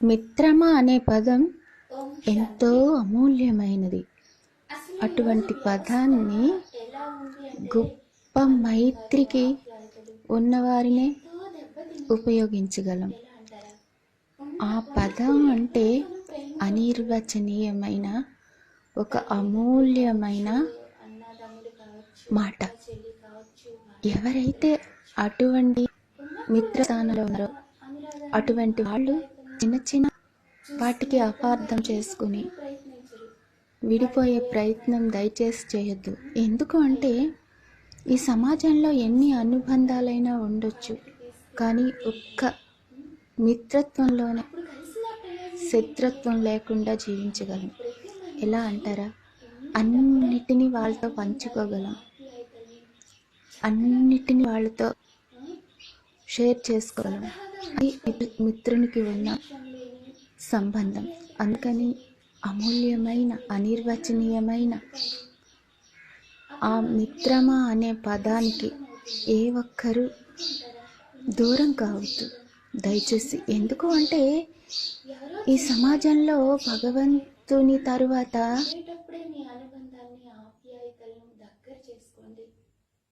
మిత్రమా అనే పదం ఎంతో అమూల్యమైనది. అటువంటి పదాన్ని గొప్ప మైత్రికి ఉన్నవారినే ఉపయోగించగలం. ఆ పదం అంటే అనిర్వచనీయమైన ఒక అమూల్యమైన మాట. ఎవరైతే అటువంటి మిత్రస్థానంలో ఉన్నారో అటువంటి వాళ్ళు చిన్న చిన్న వాటికి అపార్థం చేసుకుని విడిపోయే ప్రయత్నం దయచేసి చేయొద్దు. ఎందుకు అంటే ఈ సమాజంలో ఎన్ని అనుబంధాలైనా ఉండొచ్చు కానీ ఒక్క మిత్రత్వంలోనే శత్రుత్వం లేకుండా జీవించగలం. ఎలా అంటారా? అన్నిటినీ వాళ్ళతో పంచుకోగలం. అన్నిటినీ వాళ్ళతో షేర్ చేసుకోగలం. అది మిత్రునికి ఉన్న సంబంధం. అందుకని అమూల్యమైన అనిర్వచనీయమైన ఆ మిత్రమా అనే పదానికి ఏ ఒక్కరూ దూరం కావద్దు. దయచేసి ఎందుకు అంటే ఈ సమాజంలో భగవంతుని తరువాత